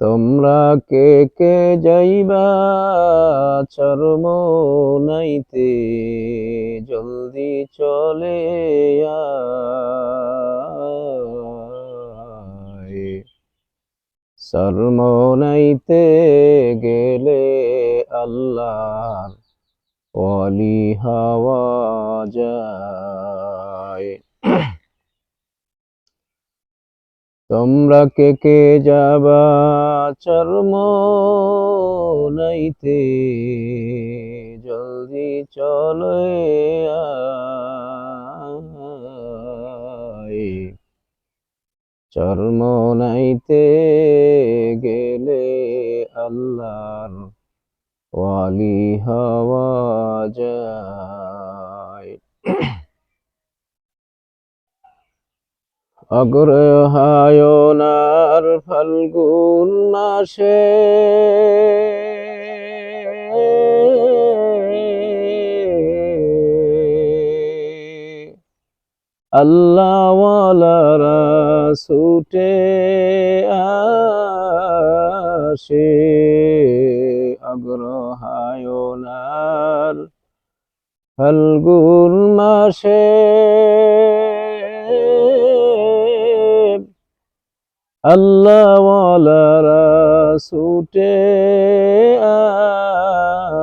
তোমরা কে কে যাইবা? চরম নাইতে জলদি চলে শর্ম নাইতে গেলে আল্লাহর অলি হওয়া যায়। তোমরা কে কে যাবা? চর্ম নাইতে জলদি চলে চর্ম নাইতে গেলে আল্লাহর ওয়ালি হওয়া যায়। অগ্রহায়নার ফাল্গুন মাসে আল্লাহওয়ালারা ছুটে আসে অগ্রহায়নার ফাল্গুন মাসে আল্লাহওয়ালারা ছুটে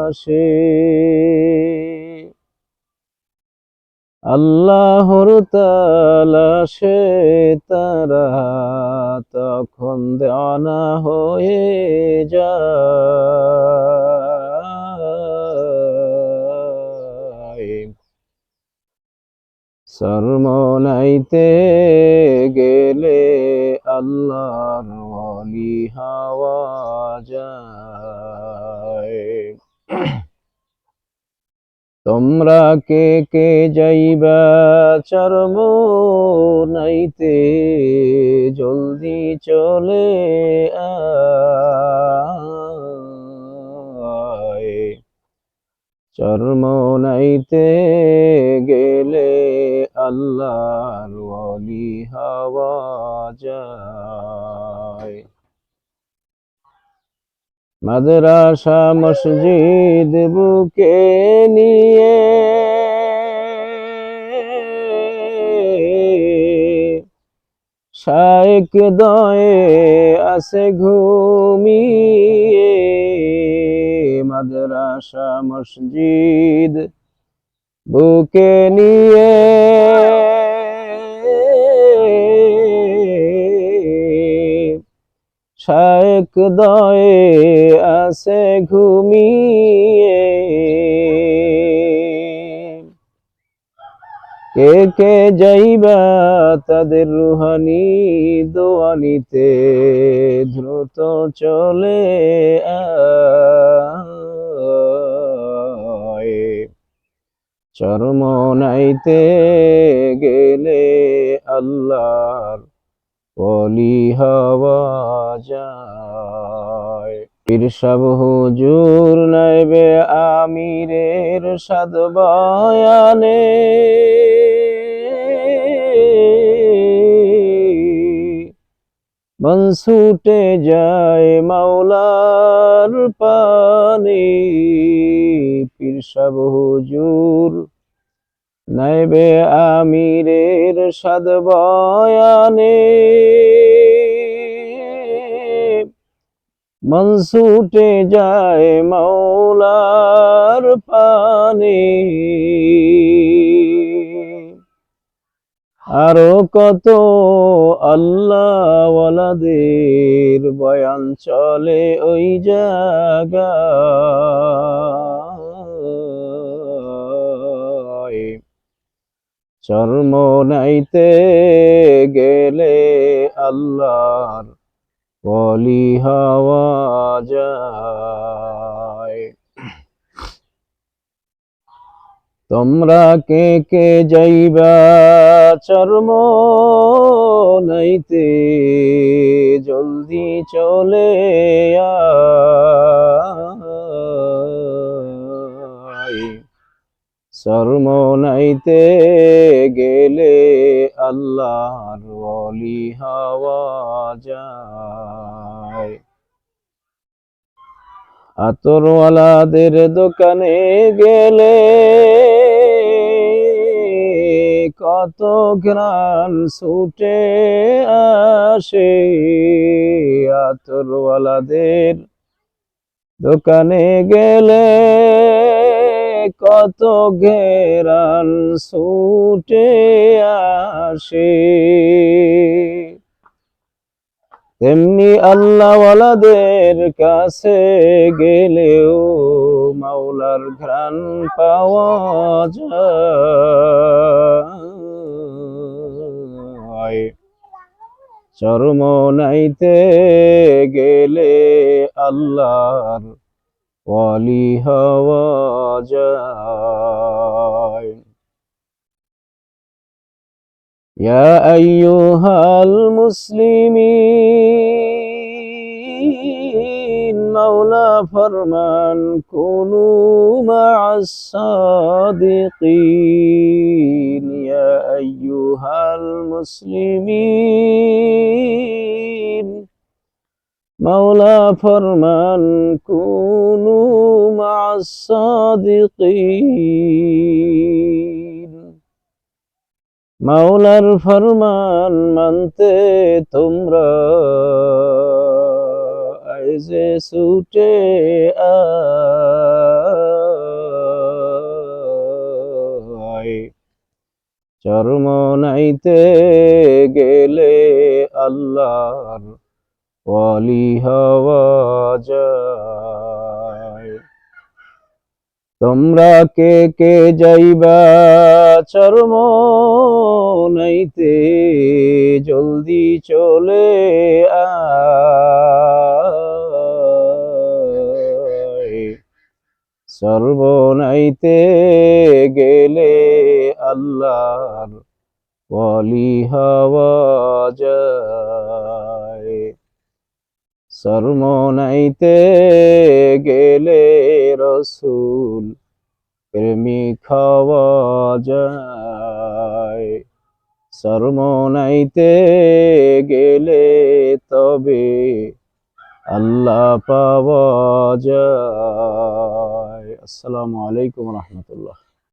আসে। আল্লাহর তালাশে তারা তখন দেওয়ানা হয়ে যায়। সরমনাইতে গেলে আল্লাহর ওয়ালি হওয়া যায়। তোমরা কে কে যাইবা চরম নাইতে জলদি চলে চর্ম নাইতে আল্লাহর ওয়ালি হওয়া মাদ্রাসা মসজিদ বুকে নিয়ে শায়েক দয়ে আছে ঘুমিয়ে। মাদ্রাসা মসজিদ বুকে নিয়ে শায়েক দয়ে আছে ঘুমিয়ে। কে কে যাইবা তাদের রুহানি দোয়ানিতে, দ্রুত চলে আয়। চরম নাইতে গেলে আল্লাহর ওলি হওয়া যায়। পীর সাহ হুজুর নাইবে আমিরের সাদ বয়ানে। যায় মাওলার পানে। পীর সাহ হুজুর নাইবে আমিরের সাদ বয়ানে। মন ছুটে যায় মৌলার পানে। আরও কত আল্লাহওয়ালাদের বয়ান চলে ওই জায়গায় চর্ম নাইতে গেলে আল্লাহর ওলি হওয়া যায়। তোমরা কে কে যাইবা চর্ম নাইতে, জলদি চলে আয়। চর্ম নাইতে গেলে আল্লাহর ওলি হওয়া যায়। আতরওয়ালাদের দোকানে গেলে কত ঘ্রাণ ছুটে আসে। আতরওয়ালাদের দোকানে গেলে কত ঘেরান ছুটে আসে। তেমনি আল্লাহওয়ালাদের কাছে গেলেও মাওলার ঘ্রাণ পাওয়া যায়। চরম নাইতে গেলে আল্লাহর ولهوى جاي. يا أيها المسلمين مولى فرمان كونوا مع الصادقين. يا أيها المسلمين মাওলা ফরমান, কুনু মাসাদিকিন মাওলার ফরমান মানতে তোমরা আইজে ছুটে আয়। চরম নাইতে গেলে আল্লাহর ওয়ালি হওয়া যায়। তোমরা কে কে যাইবা চর্ম নাইতে জলদি চলে আয়। সর্বনাইতে গেলে আল্লাহর ওয়ালি হওয়া যায়। সর্বনাইতে গেলে রসুল প্রেমিক হওয়া যায়। সর্বনাইতে গেলে তবে আল্লাহ পাওয়া যায়। আসসালামু আলাইকুম রহমতুল্লাহ।